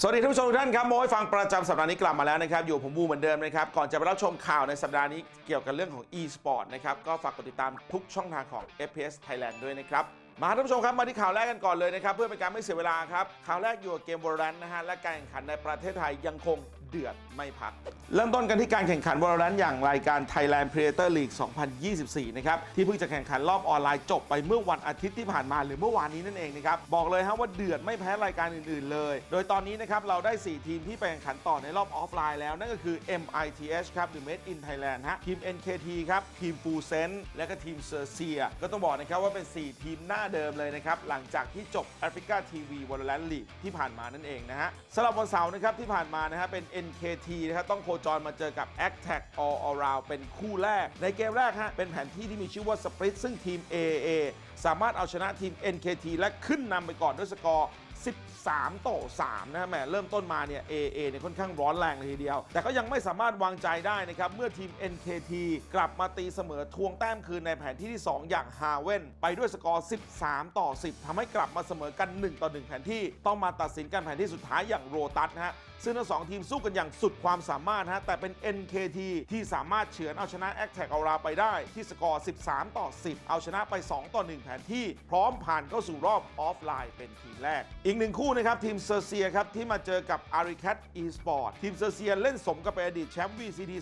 สวัสดีท่านผู้ชมทุกท่านครับโมให้ฟังประจำสัปดาห์นี้กลับมาแล้วนะครับ อยู่ผมบูเหมือนเดิมนะครับ ก่อนจะไปรับชมข่าวในสัปดาห์นี้เกี่ยวกับเรื่องของ e-sport นะครับ ก็ฝากกดติดตามทุกช่องทางของ FPS Thailand ด้วยนะครับ มาท่านผู้ชมครับ มาที่ข่าวแรกกันก่อนเลยนะครับ เพื่อเป็นการไม่เสียเวลาครับ ข่าวแรกอยู่กับเกม Valorant นะฮะและการแข่งขันในประเทศไทยยังคง เดือดไม่พัก เริ่มต้นกันที่การแข่งขัน Valorant อย่างรายการ Thailand Predator League 2024 นะครับ ที่เพิ่งจะแข่งขันรอบออนไลน์จบไปเมื่อวันอาทิตย์ที่ผ่านมาหรือเมื่อวานนี้นั่นเองนะครับ บอกเลยฮะว่าเดือดไม่แพ้รายการอื่น ๆ เลย โดยตอนนี้นะครับเราได้ 4 ทีมที่ไปแข่งขันต่อในรอบออฟไลน์แล้วนั่นก็คือ MITH ครับหรือ Made in Thailand ฮะทีม NKT ครับทีม Full Sense และก็ทีม c e r c i a ก็ต้องบอกนะครับว่าเป็น 4 ทีมหน้าเดิมเลยนะครับหลังจากที่จบ Africa TV Valorant League ที่ผ่านมานั่นเองนะฮะสำหรับวันเสาร์นะครับที่ผ่านมานะฮะเป็น NKT นะครับต้องโคจรมาเจอกับ a c t a c All Around เป็นคู่แรก ในเกมแรกฮะเป็นแผนที่ที่มีชื่อว่า Split ซึ่งทีม AA สามารถเอาชนะทีม NKT และขึ้นนำไปก่อนด้วยสกอร์ 13 ต่อ 3 นะฮะแหมเริ่มต้นมาเนี่ย AA เนี่ยค่อนข้างร้อนแรงเลยทีเดียว แต่ก็ยังไม่สามารถวางใจได้นะครับ เมื่อทีม NKT กลับมาตีเสมอทวงแต้มคืนในแผนที่ที่ 2 อย่างฮาเว่นไปด้วยสกอร์ 13 ต่อ 10ทำให้กลับมาเสมอกัน 1 ต่อ 1 แผนที่ต้องมาตัดสินกันแผนที่สุดท้ายอย่างโรตัสนะฮะ ซึ่งทั้งสองทีมสู้กันอย่างสุดความสามารถฮะแต่เป็น NKT ที่สามารถเฉือนเอาชนะ a c t a c เอาราไปได้ ที่สกอร์ 13 ต่อ 10 เอาชนะไป 2 ต่อ 1 แผนที่ พร้อมผ่านเข้าสู่รอบออฟไลน์เป็นทีมแรก อีกหนึ่งคู่นะครับ ทีมเซอร์เซียครับ ที่มาเจอกับ a r i c a t Esport ทีมเซอร์เซียเล่นสมกับเป็นอดีตแชมป์ VCD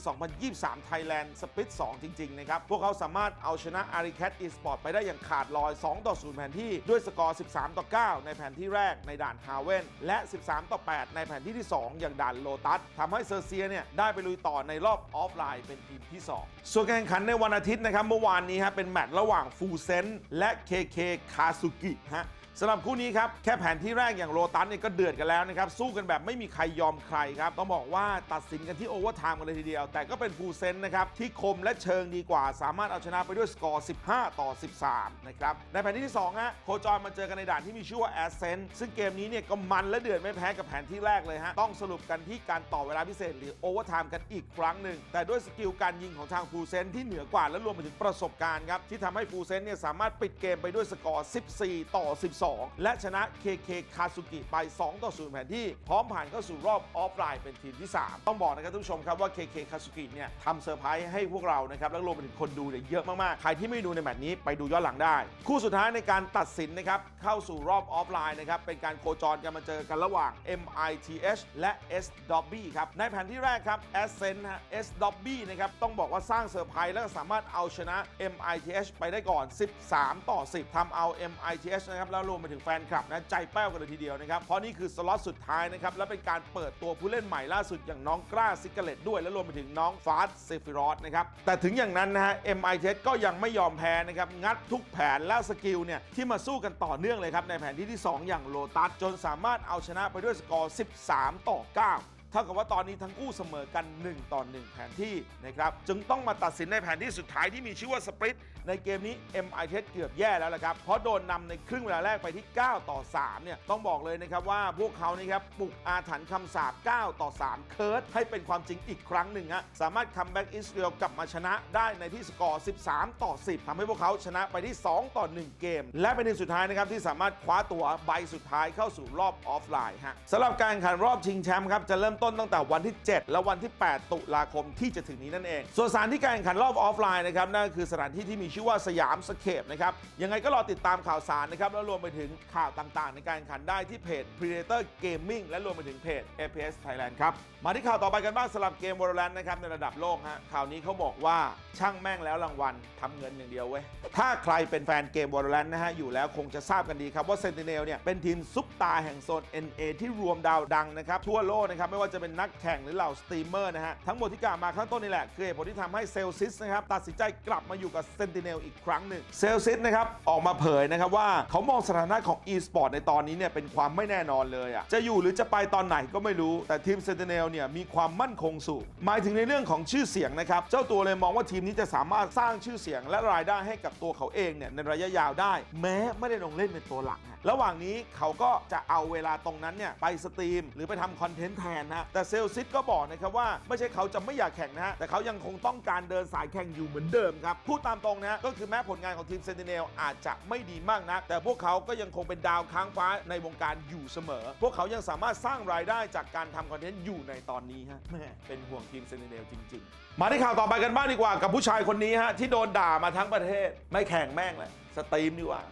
2023 Thailand Split 2จริง ๆ นะครับ พวกเขาสามารถเอาชนะ a r i c a t Esport ไปได้อย่างขาดลอย 2 ต่อ 0 แผนที่ด้วยสกอร์ 13 ต่อ 9 ในแผนที่แรกในด่านฮาเวนและ 13 ต่อ 8 ในแผนที่ที่ 2อย่างด่านโลตัสทำให้เซอร์เซียเนี่ยได้ไปลุยต่อในรอบออฟไลน์เป็นทีมที่ 2 ส่วนการแข่งขันในวันอาทิตย์นะครับเมื่อวานนี้ฮะเป็นแมตช์ระหว่างฟูเซนและ KK คาซุกิฮะ สำหรับคู่นี้ครับ แค่แผนที่แรกอย่างโรตัสเนี่ยก็เดือดกันแล้วนะครับ สู้กันแบบไม่มีใครยอมใครครับ ต้องบอกว่าตัดสินกันที่โอเวอร์ไทม์กันเลยทีเดียว แต่ก็เป็นฟูเซนนะครับ ที่คมและเชิงดีกว่า สามารถเอาชนะไปด้วยสกอร์ 15 ต่อ 13 นะครับ ในแผนที่ที่2ฮะโคจรมาเจอกันในด่านที่มีชื่อว่าแอสเซนซึ่งเกมนี้เนี่ยก็มันและเดือดไม่แพ้กับแผนที่แรกเลยฮะต้องสรุปกันที่การต่อเวลาพิเศษหรือโอเวอร์ไทม์กันอีกครั้งหนึ่งแต่ด้วยสกิลการยิงของทางฟูเซนที่เหนือกว่าและรวมไปถึงประสบการณ์ครับที่ทำให้ฟูเซนเนี่ยสามารถปิดเกมไปด้วยสกอร์ 14 ต่อ 12และชนะ KK คาซุกิไป 2 ต่อ 0 แผนที่ พร้อมผ่านเข้าสู่รอบออฟไลน์เป็นทีมที่ 3 ต้องบอกนะครับทุกผู้ชมครับว่า KK คาซุกิเนี่ยทำเซอร์ไพรส์ให้พวกเรานะครับแล้วรวมไปถึงคนดูเนี่ยเยอะมากๆ ใครที่ไม่ดูในแมตช์นี้ไปดูย้อนหลังได้ คู่สุดท้ายในการตัดสินนะครับเข้าสู่รอบออฟไลน์นะครับเป็นการโคจรกันมาเจอกันระหว่าง MITH และ S Dobby ครับในแผนที่แรกครับ Ascent ฮะ S Dobby นะครับต้องบอกว่าสร้างเซอร์ไพรส์แล้วก็สามารถเอาชนะ MITH ไปได้ก่อน 13 ต่อ 10ทำเอา MITH นะครับแล้วรวมไปถึงแฟนคลับนะใจแป้วกันเลยทีเดียวนะครับ เพราะนี่คือสล็อตสุดท้ายนะครับ และเป็นการเปิดตัวผู้เล่นใหม่ล่าสุดอย่างน้องกล้าซิกเกเลตด้วย และรวมไปถึงน้องฟาสเซฟิรอสนะครับ แต่ถึงอย่างนั้นนะฮะ MITH ก็ยังไม่ยอมแพ้นะครับ งัดทุกแผนและสกิลเนี่ยที่มาสู้กันต่อเนื่องเลยครับในแผนที่ที่ 2 อย่างโลตัสจนสามารถเอาชนะไปด้วยสกอร์ 13 ต่อ 9 เท่ากับว่าตอนนี้ทั้งคู่เสมอกัน 1 ต่อ 1 แผนที่นะครับจึงต้องมาตัดสินในแผนที่สุดท้ายที่มีชื่อว่าสปริตในเกมนี้ MIT เกือบแย่แล้วละครับ เพราะโดนนำในครึ่งเวลาแรกไปที่ 9 ต่อ 3 เนี่ย ต้องบอกเลยนะครับว่าพวกเขานี่ครับปลุกอาถรรพ์คำสาป 9 ต่อ 3 เคิร์ดให้เป็นความจริงอีกครั้งหนึ่งฮะสามารถคัมแบ็กอิสราเอลกลับมาชนะได้ในที่สกอร์ 13 ต่อ 10ทำให้พวกเขาชนะไปที่ 2 ต่อ 1 เกม และเป็นทีมสุดท้ายนะครับที่สามารถคว้าตัวใบสุดท้ายเข้าสู่รอบออฟไลน์ฮะสำหรับการแข่งขันรอบชิงแชมป์ครับจะเริ่มต้นตั้งแต่วันที่ 7 และวันที่ 8 ตุลาคมที่จะถึงนี้นั่นเอง ส่วนสถานที่การแข่งขันรอบออฟไลน์นะครับนั่นก็คือสถานที่ที่มีชื่อว่าสยามสเคปนะครับยังไงก็รอติดตามข่าวสารนะครับแล้วรวมไปถึงข่าวต่างๆ ในการแข่งขันได้ที่เพจ Predator Gaming และรวมไปถึงเพจ FPS Thailand ครับมาที่ข่าวต่อไปกันบ้างสำหรับเกม Valorant นะครับในระดับโลกฮะข่าวนี้เขาบอกว่าช่างแม่งแล้วรางวัลทำเงินอย่างเดียวเว้ยถ้าใครเป็นแฟนเกม Valorant นะฮะอยู่แล้วคงจะทราบกันดีครับว่า Sentinel เนี่ยเป็นทีมซุปตาแห่งโซน NA ที่รวมดาวดังนะครับทั่วโลกนะครับไม่ว่าจะเป็นนักแข่งหรือเหล่าสตรีมเมอร์นะฮะ ทั้งหมดที่กล่าวมาข้างต้นนี่แหละ คือเหตุผลที่ทำให้เซลซิสนะครับ ตัดสินใจกลับมาอยู่กับ Sentinel อีกครั้งหนึ่งเซลซิสนะครับ ออกมาเผยนะครับว่าเขามองสถานะของ e-sport ในตอนนี้เนี่ยเป็นความไม่แน่นอนเลยอะจะอยู่หรือจะไปตอนไหนก็ไม่รู้แต่ทีม Sentinel เนี่ยมีความมั่นคงสูงหมายถึงในเรื่องของชื่อเสียงนะครับเจ้าตัวเลยมองว่าทีมนี้จะสามารถสร้างชื่อเสียงและรายได้ให้กับตัวเขาเองเนี่ยในระยะยาวได้ แม้ไม่ได้ลงเล่นเป็นตัวหลักฮะระหว่างนี้เขาก็จะเอาเวลาตรงนั้นเนี่ยไปสตรีม หรือไปทำคอนเทนต์แทนนะะแต่เซลซิตก็บอกนะครับว่าไม่ใช่เขาจะไม่อยากแข่งนะฮะแต่เขายังคงต้องการเดินสายแข่งอยู่เหมือนเดิมครับพูดตามตรงนะฮะก็คือแม้ผลงานของทีมเซนติเนลอาจจะไม่ดีมากนัก แต่พวกเขาก็ยังคงเป็นดาวค้างฟ้าในวงการอยู่เสมอ พวกเขายังสามารถสร้างรายได้จากการทำคอนเทนต์อยู่ในตอนนี้ฮะแม่เป็นห่วงทีมเซนติเนลจริง ๆ มาที่ข่าวต่อไปกันบ้างดีกว่ากับผู้ชายคนนี้ฮะที่โดนด่ามาทั้งประเทศไม่แข่งแม่งเลยสตรีมดีกว่า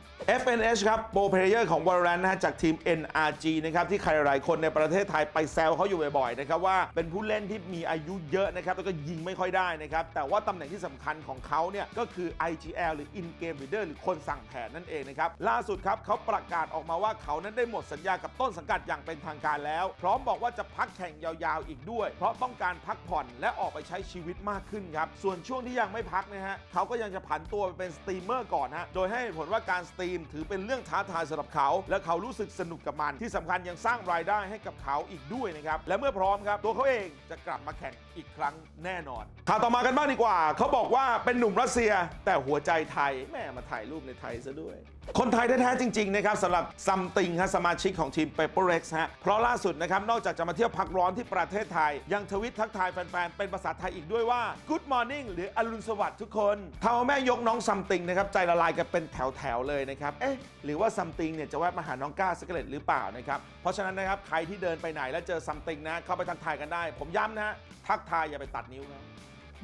FNH ครับโปรเพลเยอร์ของ Valorant นะฮะจากทีม NRG นะครับที่ใครหลายคนในประเทศไทยไปแซวเขาอยู่บ่อยๆนะครับว่าเป็นผู้เล่นที่มีอายุเยอะนะครับแล้วก็ยิงไม่ค่อยได้นะครับแต่ว่าตำแหน่งที่สำคัญของเขาเนี่ยก็คือ IGL หรือ In Game Leader หรือคนสั่งแผนนั่นเองนะครับล่าสุดครับเขาประกาศออกมาว่าเขานั้นได้หมดสัญญากับต้นสังกัดอย่างเป็นทางการแล้ว พร้อมบอกว่าจะพักแข่งยาวๆอีกด้วย เพราะต้องการพักผ่อนและออกไปใช้ชีวิตมากขึ้นครับ ส่วนช่วงที่ยังไม่พักนะฮะเขาก็ยังจะผันตัวไปเป็นสตรีมเมอร์ก่อนฮะ โดยให้ผลว่าการสตรีมถือเป็นเรื่องท้าทายสำหรับเขา และเขารู้สึกสนุกกับมัน ที่สำคัญยังสร้างรายได้ให้กับเขาอีกด้วยนะครับ และเมื่อพร้อมครับ ตัวเขาเองจะกลับมาแข่งอีกครั้งแน่นอนข่าวต่อมากันบ้างดีกว่า เขาบอกว่าเป็นหนุ่มรัสเซีย แต่หัวใจไทยแม่มาถ่ายรูปในไทยซะด้วย คนไทยแท้ๆจริงๆนะครับสำหรับซัมติงฮะสมาชิกของทีม p a p e r Rex ฮะเพราะล่าสุดนะครับนอกจากจะมาเที่ยวพักร้อนที่ประเทศไทย ยังทวิตทักทายแฟนๆเป็นภาษาไทยอีกด้วยว่า Good morning หรืออรุณสวัสดิ์ทุกคนทำเอาแม่ยกน้องซัมติงนะครับใจละลายกันเป็นแถวๆเลยนะครับเอ๊ะหรือว่าซัมติงเนี่ยจะแวะมาหาน้องก้าสกเลตหรือเปล่านะครับเพราะฉะนั้นนะครับใครที่เดินไปไหนแล้วเจอซัมติงนะเข้าไปทักทายกันได้ ผมย้ำนะฮะทักทายอย่าไปตัดนิ้วนะ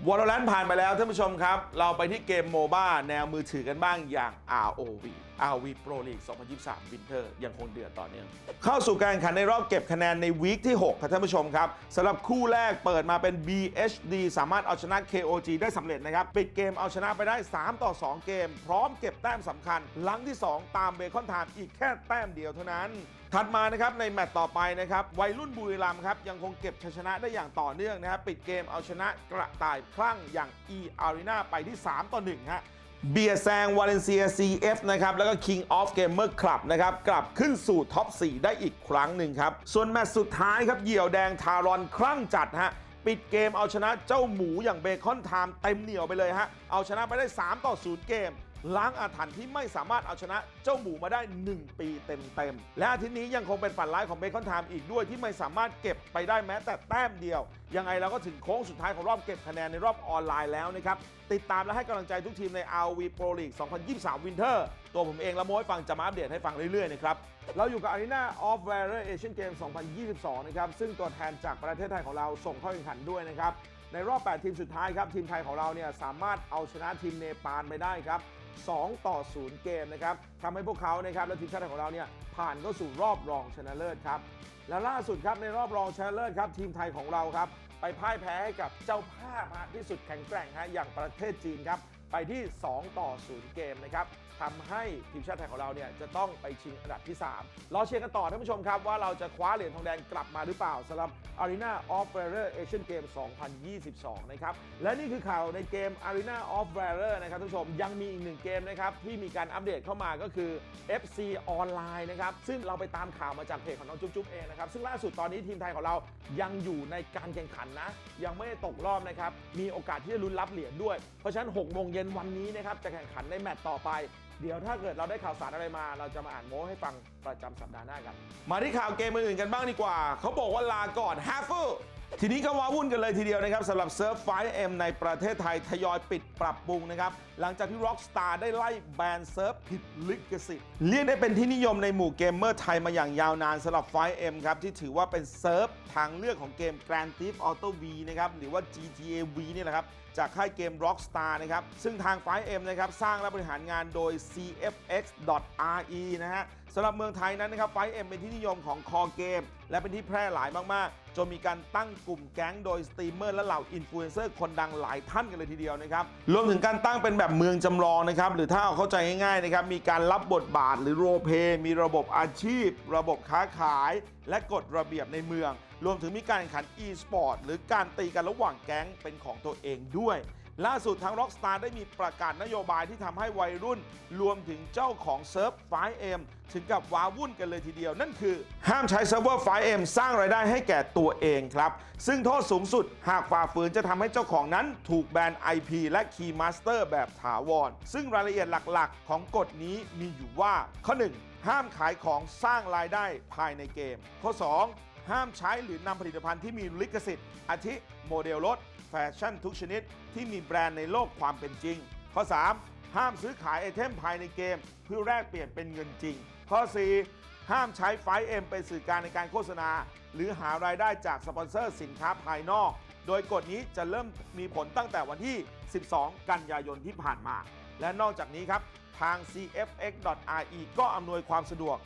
วอลเลนผ่านไปแล้วท่านผู้ชมครับ เราไปที่เกมโมบ้าแนวมือถือกันบ้างอย่าง ROV ROV Pro League 2023 Winter ยังคงเดือดต่อเนื่อง เข้าสู่การแข่งขันในรอบเก็บคะแนนในวีคที่6ครับท่านผู้ชมครับสำหรับคู่แรกเปิดมาเป็น BHD สามารถเอาชนะ KOG ได้สำเร็จนะครับ ปิดเกมเอาชนะไปได้ 3 ต่อ 2 เกม พร้อมเก็บแต้มสำคัญ หลังที่ 2 ตามเบคอนไทม์อีกแค่แต้มเดียวเท่านั้น ถัดมานะครับในแมตต์ต่อไปนะครับวัยรุ่นบุรีรัมย์ครับยังคงเก็บชัยชนะได้อย่างต่อเนื่องนะครับปิดเกมเอาชนะกระต่ายคลั่งอย่าง E Arena ไปที่ 3 ต่อ1ฮะเบียแซงวาเลนเซีย CF นะครับแล้วก็ King of Gamer Club นะครับกลับขึ้นสู่ท็อป 4 ได้อีกครั้งหนึ่งครับ ส่วนแมตช์สุดท้ายครับเหยี่ยวแดงทารอนคลั่งจัดฮะปิดเกมเอาชนะเจ้าหมูอย่างเบคอนไทม์เต็มเหนียวไปเลยฮะเอาชนะไปได้ 3 ต่อ 0 เกม ล้างอาถรรพ์ที่ไม่สามารถเอาชนะเจ้าหมูมาได้ 1 ปีเต็มๆ และอาทิตย์นี้ยังคงเป็นฝันร้ายของเบคอนไทม์อีกด้วยที่ไม่สามารถเก็บไปได้แม้แต่แต้มเดียว ยังไงเราก็ถึงโค้งสุดท้ายของรอบเก็บคะแนนในรอบออนไลน์แล้วนะครับ ติดตามและให้กำลังใจทุกทีมใน RV Pro League 2023 Winter ตัวผมเองและโม้ให้ฟังจะมาอัปเดตให้ฟังเรื่อยๆนะครับเราอยู่กับ Arena of Valor Asian Games 2022 นะครับซึ่งตัวแทนจากประเทศไทยของเราส่งเข้าแข่งขันด้วยนะครับในรอบ 8 ทีมสุดท้ายครับทีมไทยของเราเนี่ยสามารถเอาชนะทีมเนปาลไปได้ครับ 2 ต่อ 0 เกมนะครับทำให้พวกเขานะครับและทีมชาติของเราเนี่ยผ่านเข้าสู่รอบรองชนะเลิศครับ และล่าสุดครับในรอบรองชนะเลิศครับ ทีมไทยของเราครับ ไปพ่ายแพ้ให้กับเจ้าภาพะที่สุดแข็งแกร่งฮะอย่างประเทศจีนครับไปที่ 2 ต่อ 0 เกมนะครับ ทำให้ทีมชาติไทยของเราเนี่ยจะต้องไปชิงอันดับที่ 3 รอเชียร์กันต่อท่านผู้ชมครับ ว่าเราจะคว้าเหรียญทองแดงกลับมาหรือเปล่าสำหรับ Arena of Valor Asian Games 2022 นะครับ และนี่คือข่าวในเกม Arena of Valor นะครับท่านผู้ชมยังมีอีกหนึ่งเกมนะครับ ที่มีการอัปเดตเข้ามาก็คือ FC ออนไลน์นะครับ ซึ่งเราไปตามข่าวมาจากเพจของน้องจุ๊บจุ๊บเองนะครับ ซึ่งล่าสุดตอนนี้ทีมไทยของเรายังอยู่ในการแข่งขันนะ ยังไม่ได้ตกรอบนะครับมีโอกาสที่จะลุ้นรับเหรียญด้วยเพราะฉะนั้น6โมงเย็นวันนี้นะครับจะแข่งขันในแมตต์ต่อไป เดี๋ยวถ้าเกิดเราได้ข่าวสารอะไรมา เราจะมาอ่านโม้ให้ฟังประจำสัปดาห์หน้ากัน มาที่ข่าวเกมอื่นๆกันบ้างดีกว่า เขาบอกว่าลาก่อนฮาฟูทีนี้ก็ว้าวุ่นกันเลยทีเดียวนะครับสำหรับเซิร์ฟไฟเอ็มในประเทศไทยทยอยปิดปรับปรุงนะครับ หลังจากที่ Rockstar ได้ไล่แบนเซิร์ฟผิดลิขสิทธิ์เรียกได้เป็นที่นิยมในหมู่เกมเมอร์ไทยมาอย่างยาวนานสำหรับไฟเอ็มครับ ที่ถือว่าเป็นเซิร์ฟทางเลือกของเกม Grand Theft Auto V นะครับ หรือว่า GTA V นี่แหละครับ จากค่ายเกม Rockstar นะครับ ซึ่งทาง 5M นะครับ สร้างและบริหารงานโดย CFX.RE นะฮะสำหรับเมืองไทยนั้นนะครับ 5M เป็นที่นิยมของคอเกม และเป็นที่แพร่หลายมาก ๆ จนมีการตั้งกลุ่มแก๊งโดยสตรีมเมอร์และเหล่าอินฟลูเอนเซอร์คนดังหลายท่านกันเลยทีเดียวนะครับ รวมถึงการตั้งเป็นแบบเมืองจำลองนะครับ หรือถ้าเอาเข้าใจง่าย ๆ นะครับ มีการรับบทบาทหรือโรเพ มีระบบอาชีพ ระบบค้าขาย และกฎระเบียบในเมือง รวมถึงมีการแข่งขัน e-sport หรือการตีกันระหว่างแก๊งเป็นของตัวเองด้วย ล่าสุดทาง Rockstar ได้มีประกาศนโยบายที่ทำให้วัยรุ่น รวมถึงเจ้าของเซิร์ฟ 5M ถึงกับว้าวุ่นกันเลยทีเดียว นั่นคือ ห้ามใช้เซิร์ฟเวอร์ 5M สร้างรายได้ให้แก่ตัวเองครับ ซึ่งโทษสูงสุดหากฝ่าฝืนจะทำให้เจ้าของนั้นถูกแบน IP และ Key Master แบบถาวร ซึ่งรายละเอียดหลักๆ ของกฎนี้มีอยู่ว่า ข้อ 1 ห้ามขายของสร้างรายได้ภายในเกม ข้อ 2 ห้ามใช้หรือนำผลิตภัณฑ์ที่มีลิขสิทธิ์อาทิโมเดลรถแฟชั่นทุกชนิด ที่มีแบรนด์ในโลกความเป็นจริง ข้อ 3 ห้ามซื้อขายไอเทมภายในเกม เพื่อแลกเปลี่ยนเป็นเงินจริง ข้อ 4 ห้ามใช้ไฟเอ็มเป็นสื่อการในการโฆษณา หรือหารายได้จากสปอนเซอร์สินค้าภายนอก โดยกฎนี้จะเริ่มมีผลตั้งแต่วันที่ 12 กันยายนที่ผ่านมา และนอกจากนี้ครับทาง cfx.re ก็อำนวยความสะดวก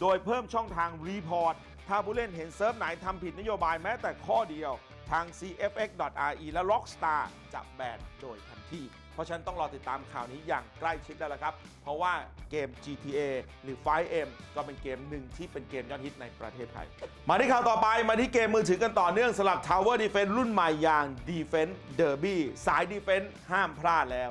โดยเพิ่มช่องทางรีพอร์ต ถ้าผู้เล่นเห็นเซิร์ฟไหนทำผิดนโยบายแม้แต่ข้อเดียว ทาง cfx.re และ Rockstar จะแบนโดยทันที เพราะฉะนั้นต้องรอติดตามข่าวนี้อย่างใกล้ชิดแล้วละครับ เพราะว่าเกม GTA หรือ 5M ก็เป็นเกมหนึ่งที่เป็นเกมยอดฮิตในประเทศไทย มาที่ข่าวต่อไปมาที่เกมมือถือกันต่อเนื่องสำหรับ Tower Defense รุ่นใหม่อย่าง Defense Derby สาย Defense ห้ามพลาดแล้ว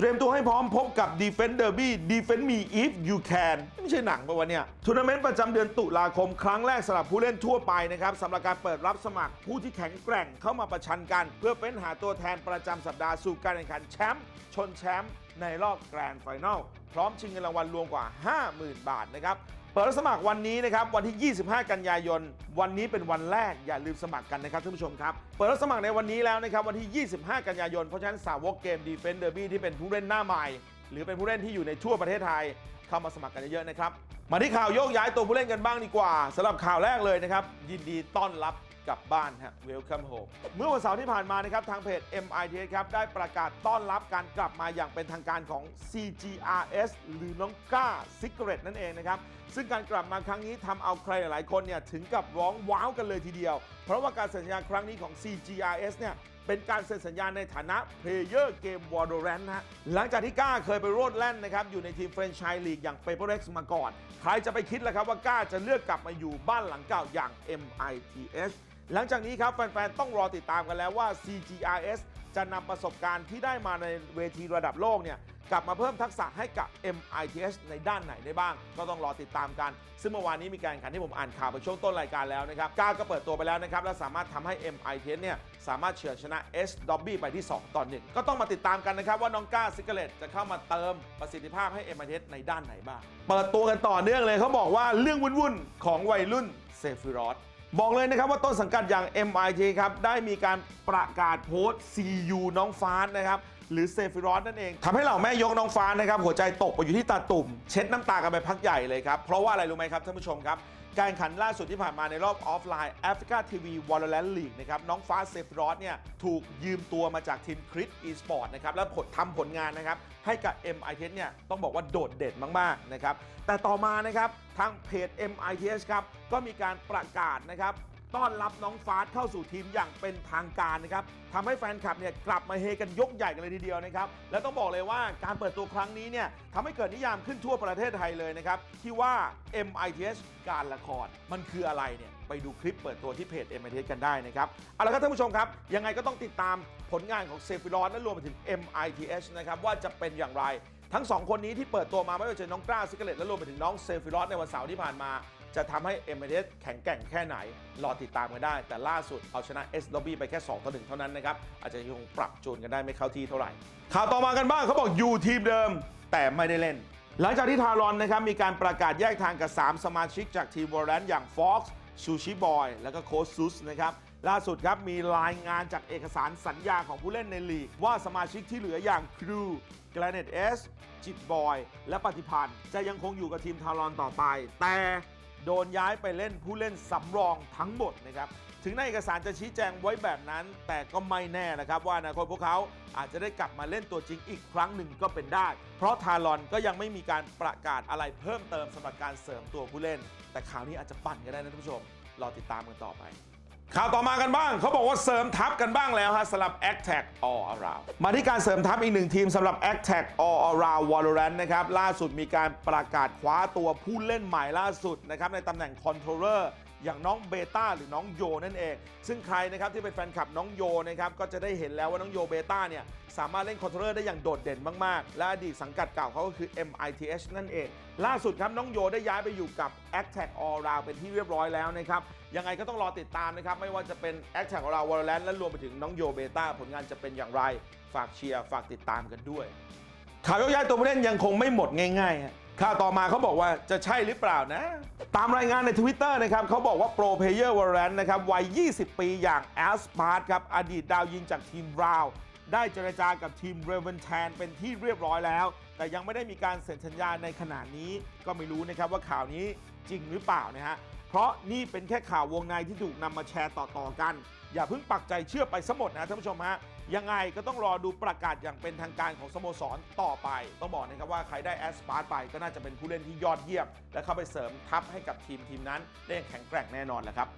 เตรียมตัวให้พร้อมพบกับ Defense Derby Defend Me If You Can ไม่ใช่หนังปะวะเนี่ยทัวร์นาเมนต์ประจำเดือนตุลาคมครั้งแรกสำหรับผู้เล่นทั่วไปนะครับสำหรับการเปิดรับสมัครผู้ที่แข็งแกร่งเข้ามาประชันกัน เพื่อเป็นหาตัวแทนประจำสัปดาห์สู่การแข่งขันแชมป์ชนแชมป์ในรอบแกรนด์ไฟแนลพร้อมชิงเงินรางวัลรวมกว่า 50,000 บาทนะครับ เปิดรับสมัครวันนี้นะครับวันที่ 25 กันยายน วันนี้เป็นวันแรกอย่าลืมสมัครกันนะครับท่านผู้ชมครับ เปิดรับสมัครในวันนี้แล้วนะครับวันที่ 25 กันยายน เพราะฉะนั้นสาวกเกมดีเฟนเดอร์บี้ที่เป็นผู้เล่นหน้าใหม่ หรือเป็นผู้เล่นที่อยู่ในทั่วประเทศไทย เข้ามาสมัครกันเยอะๆนะครับ มาที่ข่าวโยกย้ายตัวผู้เล่นกันบ้างดีกว่าสำหรับข่าวแรกเลยนะครับ ยินดีต้อนรับกลับบ้านฮะ Welcome home เมื่อวันเสาร์ที่ผ่านมานะครับทางเพจ MIT ครับได้ประกาศต้อนรับการกลับมาอย่างเป็นทางการของ CGRS หรือน้องก้าซิกเรตนั่นเองนะครับ ซึ่งการกลับมาครั้งนี้ทำเอาใครหลายๆคนเนี่ยถึงกับร้องว้าวกันเลยทีเดียว เพราะว่าการสัญญาครั้งนี้ของ CGRS เนี่ย เป็นการเซ็นสัญญาในฐานะเพลเยอร์เกม Valorant นะฮะหลังจากที่ก้าเคยไปโรดแล่นนะครับ อยู่ในทีมเฟรนช์ชัยลีกอย่าง PaperX มาก่อน ใครจะไปคิดล่ะครับว่าก้าจะเลือกกลับมาอยู่บ้านหลังเก่าอย่าง MITS หลังจากนี้ครับ แฟน ๆ ต้องรอติดตามกันแล้วว่า CGRS จะนำประสบการณ์ที่ได้มาในเวทีระดับโลกเนี่ยกลับมาเพิ่มทักษะให้กับ MITS ในด้านไหนได้บ้าง ก็ต้องรอติดตามกัน ซึ่งเมื่อวานนี้มีการแข่งขันที่ผมอ่านข่าวไปช่วงต้นรายการแล้วนะครับก้าก็เปิดตัวไปแล้วนะครับ และสามารถทำให้ MITS เนี่ยสามารถเฉือนชนะ S Dobby ไปที่ 2ต่อ1ก็ต้องมาติดตามกันนะครับว่าน้องก้าซิกเลตจะเข้ามาเติมประสิทธิภาพให้ MITS ในด้านไหนบ้าง เปิดตัวกันต่อเนื่องเลยเขาบอกว่าเรื่องวุ่นๆของวัยรุ่นเซฟิรอส บอกเลยนะครับว่าต้นสังกัดอย่าง MIT ครับ ได้มีการประกาศโพสต์ CU น้องฟ้านนะครับหรือเซฟิรอสนั่นเองทำให้เหล่าแม่ยกน้องฟ้านนะครับหัวใจตกไปอยู่ที่ตาตุ่ม เช็ดน้ำตากันไปพักใหญ่เลยครับ เพราะว่าอะไรรู้ไหมครับท่านผู้ชมครับ การขันล่าสุดที่ผ่านมาในรอบออฟไลน์แอฟริกาทีวีวอลเลนลีกนะครับน้องฟ้าเซฟรอสเนี่ยถูกยืมตัวมาจากทีมคริสอีสปอร์ตนะครับแล้วผลทำผลงานนะครับให้กับ MITS เนี่ยต้องบอกว่าโดดเด่นมากๆนะครับแต่ต่อมานะครับทางเพจ MITS ครับก็มีการประกาศนะครับ ต้อนรับน้องฟาเข้าสู่ทีมอย่างเป็นทางการนะครับทำให้แฟนคลับเนี่ยกลับมาเฮกันยกใหญ่กันเลยทีเดียวนะครับ และต้องบอกเลยว่าการเปิดตัวครั้งนี้เนี่ยทำให้เกิดนิยามขึ้นทั่วประเทศไทยเลยนะครับที่ว่า MITS การละคร มันคืออะไรเนี่ยไปดูคลิปเปิดตัวที่เพจ MITS กันได้นะครับเอาละครับท่านผู้ชมครับ ยังไงก็ต้องติดตามผลงานของเซฟิรอนและรวมไปถึง MITS นะครับว่าจะเป็นอย่างไรทั้งสองคนนี้ที่เปิดตัวมาไม่ว่าจะเป็นน้องกล้าซิกเลตและรวมไปถึงน้องเซฟิรอสในวันเสาร์ที่ผ่านมา จะทำให้ m อ s แข็งแกร่งแค่ไหน รอติดตามกันได้ แต่ล่าสุดเอาชนะ S Lobby ไปแค่ 2 ต่อ 1 เท่านั้นนะครับ อาจจะยังปรับจูนกันได้ไม่เข้าที่เท่าไหร่ ข่าวต่อมากันบ้างเขาบอกอยู่ทีมเดิม แต่ไม่ได้เล่น หลังจากที่ทารอนนะครับมีการประกาศแยกทางกับ 3 สมาชิกจากทีมวอร์แรนอย่าง Fox ซูชิบอย และก็โค้ชซุสนะครับล่าสุดครับมีรายงานจากเอกสารสัญญาของผู้เล่นในลีก ว่าสมาชิกที่เหลืออย่างครู g r a n i t S จิตบอย และปฏิพันธ์จะยังคงอยู่กับทีมทารอนต่อไป แต่ โดนย้ายไปเล่นผู้เล่นสำรองทั้งหมดนะครับถึงในเอกสารจะชี้แจงไว้แบบนั้น แต่ก็ไม่แน่นะครับว่าอนาคตพวกเขาอาจจะได้กลับมาเล่นตัวจริงอีกครั้งหนึ่งก็เป็นได้ เพราะทารอนก็ยังไม่มีการประกาศอะไรเพิ่มเติมสำหรับการเสริมตัวผู้เล่น แต่ข่าวนี้อาจจะปั่นก็ได้นะท่านผู้ชมรอติดตามกันต่อไป ข่าวต่อมากันบ้าง เขาบอกว่าเสริมทัพกันบ้างแล้วฮะสำหรับ a t t a c All Around มาที่การเสริมทัพอีกหนึ่งทีมสำหรับ a t t a c All Around Valorant นะครับ ล่าสุดมีการประกาศคว้าตัวผู้เล่นใหม่ล่าสุดนะครับในตำแหน่ง Controller อย่างน้องเบต้าหรือน้องโยนั่นเอง ซึ่งใครนะครับที่เป็นแฟนคลับน้องโยนะครับก็จะได้เห็นแล้วว่าน้องโยเบต้าเนี่ยสามารถเล่นคอนโทรลเลอร์ได้อย่างโดดเด่นมาก ๆ และอดีตสังกัดเก่าเขาก็คือ MITH นั่นเอง ล่าสุดครับน้องโยได้ย้ายไปอยู่กับ a c t a c All Round เป็นที่เรียบร้อยแล้วนะครับยังไงก็ต้องรอติดตามนะครับไม่ว่าจะเป็น a c t a c All Round Valorant และรวมไปถึงน้องโยเบต้าผลงานจะเป็นอย่างไร ฝากเชียร์ฝากติดตามกันด้วยข่าวยกย้ายตัวผู้เล่นยังคงไม่หมดง่ายๆ ข่าวต่อมาเขาบอกว่าจะใช่หรือเปล่านะ ตามรายงานใน Twitter นะครับเขาบอกว่าโปรเพเยอร์วอร์แรนนะครับวัย 20 ปีอย่างแอสพาร์ตครับอดีตดาวยิงจากทีมราว์ได้เจรจากับทีมเรเวนแทนเป็นที่เรียบร้อยแล้ว แต่ยังไม่ได้มีการเซ็นสัญญาในขณะนี้ก็ไม่รู้นะครับว่าข่าวนี้จริงหรือเปล่านะฮะเพราะนี่เป็นแค่ข่าววงในที่ถูกนำมาแชร์ต่อๆกัน อย่าเพิ่งปักใจเชื่อไปสมดนะท่านผู้ชมฮะ ยังไงก็ต้องรอดูประกาศอย่างเป็นทางการของสโมสรต่อไป ต้องบอกนะครับว่าใครได้แอสปาร์ไปก็น่าจะเป็นผู้เล่นที่ยอดเยี่ยม และเข้าไปเสริมทัพให้กับทีมทีมนั้น ได้อย่างแข็งแกร่งแน่นอนแหละครับ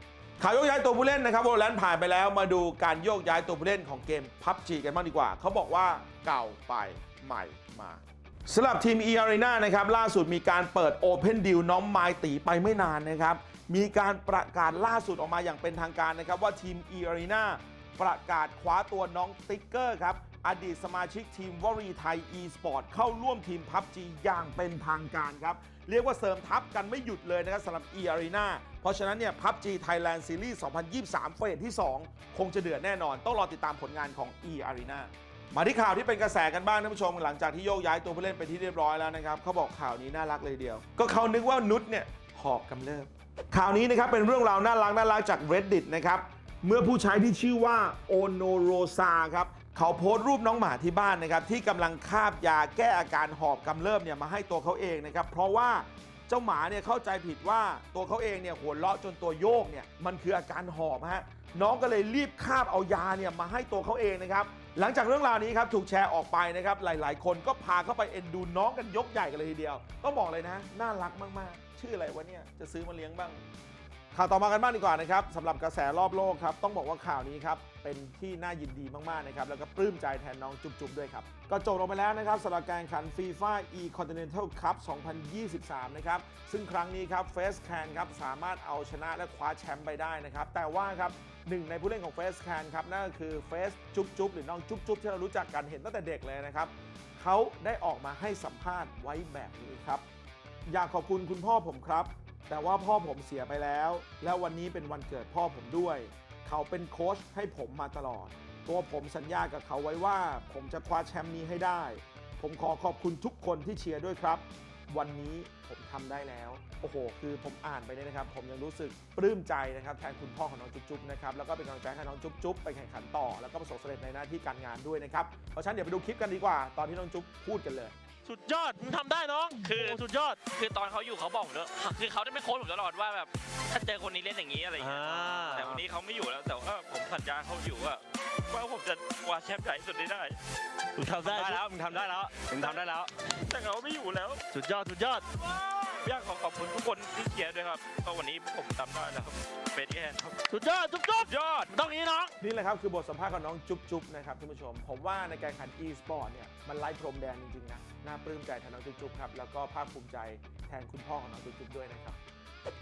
ข่าวโยกย้ายตัวผู้เล่นนะครับโวแลนผ่านไปแล้วมาดูการโยกย้ายตัวผู้เล่นของเกมพับจีกันบ้างดีกว่า เขาบอกว่าเก่าไปใหม่มาสำหรับทีม e a r e n a นะครับล่าสุดมีการเปิด Open Deal น้องไมตีไปไม่นานนะครับ มีการประกาศล่าสุดออกมาอย่างเป็นทางการนะครับว่าทีม e a r e n a ประกาศคว้าตัวน้องติ๊กเกอร์ครับ อดีตสมาชิกทีมวอรีไทย e-sport เข้าร่วมทีม PUBG อย่างเป็นทางการครับ เรียกว่าเสริมทัพกันไม่หยุดเลยนะครับสำหรับ e arena เพราะฉะนั้นเนี่ย PUBG Thailand Series 2023 เฟสที่ 2 คงจะเดือดแน่นอน ต้องรอติดตามผลงานของ e arena มาที่ข่าวที่เป็นกระแสกันบ้างท่านผู้ชม หลังจากที่โยกย้ายตัวผู้เล่นไปที่เรียบร้อยแล้วนะครับเขาบอกข่าวนี้น่ารักเลยเดียว ก็เขานึกว่านุชเนี่ยหอบกำเริบข่าวนี้นะครับเป็นเรื่องราวน่ารักน่ารักจาก reddit นะครับ เมื่อผู้ใช้ที่ชื่อว่าโอโนโรซาครับเขาโพสต์รูปน้องหมาที่บ้านนะครับ ที่กำลังคาบยาแก้อาการหอบกำเริบเนี่ยมาให้ตัวเขาเองนะครับ เพราะว่าเจ้าหมาเนี่ยเข้าใจผิดว่าตัวเขาเองเนี่ยหัวเราะจนตัวโยกเนี่ยมันคืออาการหอบฮะน้องก็เลยรีบคาบเอายาเนี่ยมาให้ตัวเขาเองนะครับ หลังจากเรื่องราวนี้ครับถูกแชร์ออกไปนะครับ หลาย ๆ คนก็พาเข้าไปเอ็นดูน้องกันยกใหญ่กันเลยทีเดียว ต้องบอกเลยนะ น่ารักมาก ๆ ชื่ออะไรวะเนี่ยจะซื้อมาเลี้ยงบ้าง ข่าวต่อมากันบ้างดีกว่านะครับสำหรับกระแสรอบโลกครับ ต้องบอกว่าข่าวนี้ครับ เป็นที่น่ายินดีมากๆนะครับ แล้วก็ปลื้มใจแทนน้องจุ๊บๆด้วยครับ ก็จบลงไปแล้วนะครับสำหรับการแข่งขัน FIFA E Continental Cup 2023 นะครับ ซึ่งครั้งนี้ครับเฟสแคนครับ สามารถเอาชนะและคว้าแชมป์ไปได้นะครับ แต่ว่าครับหนึ่งในผู้เล่นของเฟสแคนครับ นั่นก็คือเฟสจุ๊บๆหรือน้องจุ๊บๆที่เรารู้จักกันเห็นตั้งแต่เด็กเลยนะครับเขาได้ออกมาให้สัมภาษณ์ไว้แบบนี้ครับ อยากขอบคุณคุณพ่อผมครับ แต่ว่าพ่อผมเสียไปแล้ว แล้ววันนี้เป็นวันเกิดพ่อผมด้วย เขาเป็นโค้ชให้ผมมาตลอด ตัวผมสัญญากับเขาไว้ว่า ผมจะคว้าแชมป์นี้ให้ได้ ผมขอขอบคุณทุกคนที่เชียร์ด้วยครับ วันนี้ผมทำได้แล้ว โอ้โห คือผมอ่านไปเนี่ยนะครับ ผมยังรู้สึกปลื้มใจนะครับแทนคุณพ่อของน้องจุ๊บๆนะครับ แล้วก็เป็นกำลังใจให้น้องจุ๊บๆไปแข่งขันต่อ แล้วก็ประสบสำเร็จในหน้าที่การงานด้วยนะครับ เพราะฉะนั้นเดี๋ยวไปดูคลิปกันดีกว่า ตอนที่น้องจุ๊บพูดกันเลย สุดยอดมึงทำได้น้องคือ โสุดยอดคือตอนเขาอยู่เขาบอกผมด้วยคือเขาได้ไม่โค้ชผมตลอดว่าแบบถ้าเจอคนนี้เล่นอย่างนี้อะไรอย่างเงี้ยอ่าแต่วันนี้เขาไม่อยู่แล้วแต่ว่าผมสัญญาเขาอยู่ว่าว่าผมจะคว้าแชมป์ใหญ่ที่สุดให้ได้ มึงทำได้แล้วมึงทำได้แล้วมึงทำได้แล้ว แต่เขาไม่อยู่แล้ว สุดยอดสุดยอด อยากขอขอบคุณทุกคนที่เชียร์ด้วยครับก็วันนี้ผมทำได้แล้วครับเป็นแค่ครับสุดยอดจุ๊บจุ๊บยอดมึงต้องอย่างนี้น้องนี่แหละครับคือบทสัมภาษณ์ของน้องจุ๊บจุ๊บนะครับท่านผู้ชม ผมว่าในการแข่งขัน e-sport เนี่ยมันไร้พรมแดนจริงๆนะน่าปลื้มใจแทนน้องจุ๊บจุ๊บครับแล้วก็ภาคภูมิใจแทนคุณพ่อของน้องจุ๊บจุ๊บด้วยนะครับ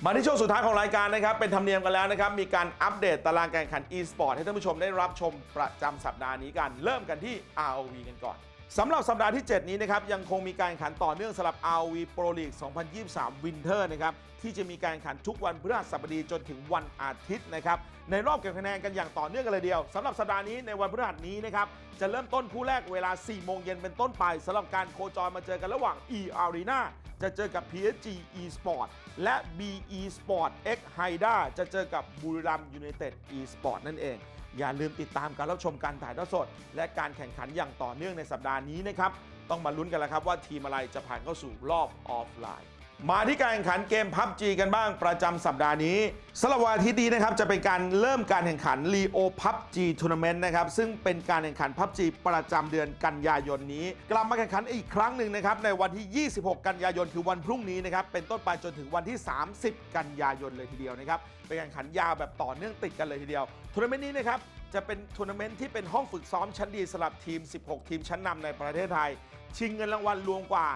มาที่ช่วงสุดท้ายของรายการนะครับ เป็นธรรมเนียมกันแล้วนะครับ มีการอัปเดตตารางการแข่งขัน e-sport ให้ท่านผู้ชมได้รับชมประจำสัปดาห์นี้กัน เริ่มกันที่ ROV กันก่อน สำหรับสัปดาห์ที่ 7 นี้นะครับยังคงมีการแข่งขันต่อเนื่องสำหรับ RV Pro League 2023 Winter นะครับที่จะมีการแข่งขันทุกวันพฤหัสบดีจนถึงวันอาทิตย์นะครับในรอบเก็บคะแนนกันอย่างต่อเนื่องกันเลยเดียวสำหรับสัปดาห์นี้ในวันพฤหัสนี้นะครับจะเริ่มต้นคู่แรกเวลา 4 โมงเย็นเป็นต้นไปสำหรับการโคจรมาเจอกันระหว่าง E Arena จะเจอกับ PSG Esport และ BE Sport X Haida จะเจอกับบุรีรัมย์ยูไนเต็ด Esport นั่นเอง อย่าลืมติดตามการรับชมการถ่ายทอดสด และการแข่งขันอย่างต่อเนื่องในสัปดาห์นี้นะครับ ต้องมาลุ้นกันแล้วครับว่าทีมอะไรจะผ่านเข้าสู่รอบออฟไลน์ มาที่การแข่งขันเกม PUBG กันบ้างประจำสัปดาห์นี้สำหรับวันอาทิตย์นี้นะครับจะเป็นการเริ่มการแข่งขัน Leo PUBG Tournament นะครับซึ่งเป็นการแข่งขัน PUBG ประจำเดือนกันยายนนี้ กลับมาแข่งขันอีกครั้งหนึ่งนะครับในวันที่ 26 กันยายนคือวันพรุ่งนี้นะครับเป็นต้นไปจนถึงวันที่ 30 กันยายนเลยทีเดียวนะครับเป็นการแข่งขันยาวแบบต่อเนื่องติดกันเลยทีเดียวทัวร์นาเมนต์นี้นะครับจะเป็นทัวร์นาเมนต์ที่เป็นห้องฝึกซ้อมชั้นดีสำหรับทีม 16 ทีมชั้นนำในประเทศไทยชิงเงินรางวัลรวมกว่า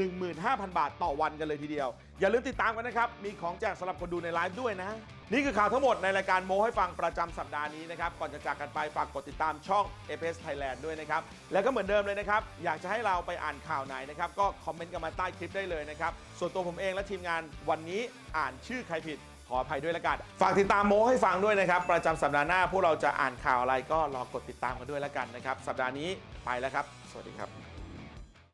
15,000 บาทต่อวันกันเลยทีเดียว อย่าลืมติดตามกันนะครับ มีของแจกสำหรับคนดูในไลฟ์ด้วยนะ นี่คือข่าวทั้งหมดในรายการโมให้ฟังประจำสัปดาห์นี้นะครับ ก่อนจะจากกันไปฝากกดติดตามช่อง a p s Thailand ด้วยนะครับ แล้วก็เหมือนเดิมเลยนะครับ อยากจะให้เราไปอ่านข่าวไหนนะครับ ก็คอมเมนต์กันมาใต้คลิปได้เลยนะครับ ส่วนตัวผมเองและทีมงานวันนี้อ่านชื่อใครผิดขออภัยด้วยละกัน ฝากติดตามโมให้ฟังด้วยนะครับ ประจำสัปดาห์หน้าพวกเราจะอ่านข่าวอะไรก็รอกดติดตามกันด้วยละกันนะครับ สัปดาห์นี้ไปแล้วครับ สวัสดีครับ